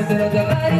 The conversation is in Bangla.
with the light.